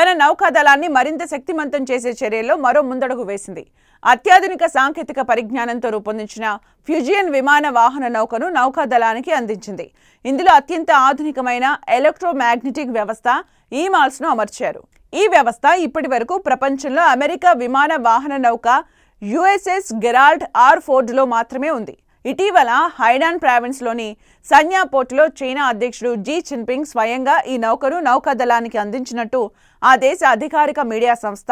తన నౌకాదళాన్ని మరింత శక్తిమంతం చేసే చర్యల్లో మరో ముందడుగు వేసింది. అత్యాధునిక సాంకేతిక పరిజ్ఞానంతో రూపొందించిన ఫ్యూజియన్ విమాన వాహన నౌకను నౌకాదళానికి అందించింది. ఇందులో అత్యంత ఆధునికమైన ఎలక్ట్రోమాగ్నెటిక్ వ్యవస్థ ఈమాల్స్ను అమర్చారు. ఈ వ్యవస్థ ఇప్పటి వరకు ప్రపంచంలో అమెరికా విమాన వాహన నౌక యుఎస్ఎస్ గెరాల్డ్ ఆర్ ఫోర్డ్లో మాత్రమే ఉంది. ఇటీవల హైడాన్ ప్రావిన్స్లోని సన్యా పోర్టులో చైనా అధ్యక్షుడు జీ జిన్పింగ్ స్వయంగా ఈ నౌకను నౌకాదళానికి అందించినట్టు ఆ దేశ అధికారిక మీడియా సంస్థ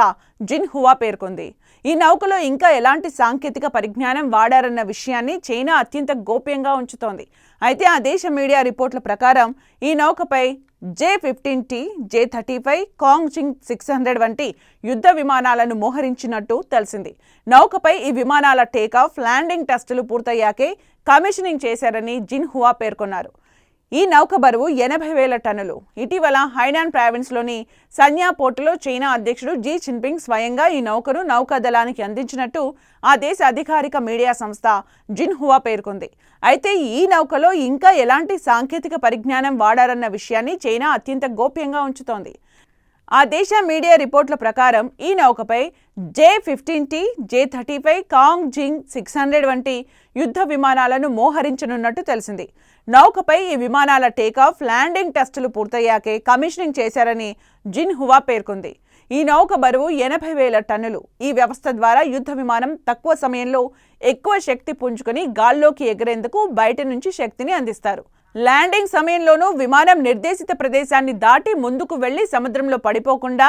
జిన్ హువా పేర్కొంది. ఈ నౌకలో ఇంకా ఎలాంటి సాంకేతిక పరిజ్ఞానం వాడారన్న విషయాన్ని చైనా అత్యంత గోప్యంగా ఉంచుతోంది. అయితే ఆ దేశ మీడియా రిపోర్ట్ల ప్రకారం ఈ నౌకపై J fifteen T J thirty five Kong Jing six hundred వంటి యుద్ధ విమానాలను మోహరించినట్టు తెలిసింది. నౌకపై ఈ విమానాల టేకాఫ్ ల్యాండింగ్ టెస్టులు పూర్తయ్యాకే కమిషనింగ్ చేశారని జిన్హువా పేర్కొన్నారు. ఈ నౌక బరువు ఎనభై వేల టన్నులు. ఇటీవల హైనాన్ ప్రావిన్స్లోని సన్యా పోర్టులో చైనా అధ్యక్షుడు జీ జిన్పింగ్ స్వయంగా ఈ నౌకను నౌకాదళానికి అందించినట్టు ఆ దేశ అధికారిక మీడియా సంస్థ జిన్ హువా పేర్కొంది. అయితే ఈ నౌకలో ఇంకా ఎలాంటి సాంకేతిక పరిజ్ఞానం వాడారన్న విషయాన్ని చైనా అత్యంత గోప్యంగా ఉంచుతోంది. ఆ దేశ మీడియా రిపోర్ట్ల ప్రకారం ఈ నౌకపై J fifteen T J thirty five Kong Jing six hundred వంటి యుద్ధ విమానాలను మోహరించనున్నట్టు తెలిసింది. నౌకపై ఈ విమానాల టేకాఫ్ ల్యాండింగ్ టెస్టులు పూర్తయ్యాకే కమిషనింగ్ చేశారని జిన్ హువా పేర్కొంది. ఈ నౌక బరువు ఎనభై వేల టన్నులు. ఈ వ్యవస్థ ద్వారా యుద్ధ విమానం తక్కువ సమయంలో ఎక్కువ శక్తి పుంజుకొని గాల్లోకి ఎగిరేందుకు బయట నుంచి శక్తిని అందిస్తారు. ల్యాండింగ్ సమయంలోనూ విమానం నిర్దేశిత ప్రదేశాన్ని దాటి ముందుకు వెళ్ళి సముద్రంలో పడిపోకుండా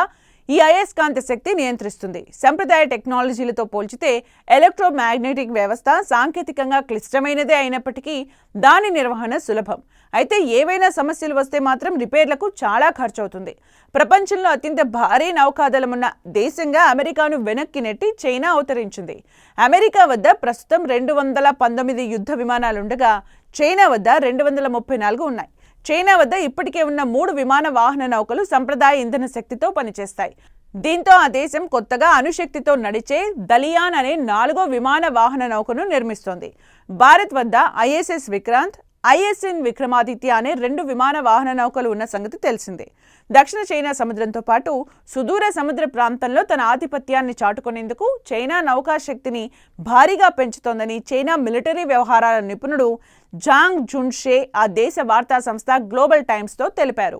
ఈ అయస్కాంత శక్తి నియంత్రిస్తుంది. సంప్రదాయ టెక్నాలజీలతో పోల్చితే ఎలక్ట్రోమాగ్నెటిక్ వ్యవస్థ సాంకేతికంగా క్లిష్టమైనదే అయినప్పటికీ దాని నిర్వహణ సులభం. అయితే ఏవైనా సమస్యలు వస్తే మాత్రం రిపేర్లకు చాలా ఖర్చు అవుతుంది ప్రపంచంలో అత్యంత భారీ నౌకాదళం ఉన్న దేశంగా అమెరికాను వెనక్కి నెట్టి చైనా అవతరించింది. అమెరికా వద్ద ప్రస్తుతం రెండు వందల పంతొమ్మిది యుద్ధ విమానాలుండగా చైనా వద్ద రెండు వందల ముప్పై నాలుగు ఉన్నాయి. చైనా వద్ద ఇప్పటికే ఉన్న మూడు విమాన వాహన నౌకలు సంప్రదాయ ఇంధన శక్తితో పనిచేస్తాయి. దీంతో ఆ దేశం కొత్తగా అణుశక్తితో నడిచే దలియాన్ అనే నాలుగో విమాన వాహన నౌకను నిర్మిస్తోంది. భారత్ వద్ద ఐఎస్ఎస్ విక్రాంత్ ఐఎస్ఎన్ విక్రమాదిత్య అనే రెండు విమాన వాహన నౌకలు ఉన్న సంగతి తెలిసిందే. దక్షిణ చైనా సముద్రంతో పాటు సుదూర సముద్ర ప్రాంతంలో తన ఆధిపత్యాన్ని చాటుకునేందుకు చైనా నౌకాశక్తిని భారీగా పెంచుతోందని చైనా మిలిటరీ వ్యవహారాల నిపుణుడు జాంగ్ జున్షే ఆ దేశ వార్తా సంస్థ గ్లోబల్ టైమ్స్తో తెలిపారు.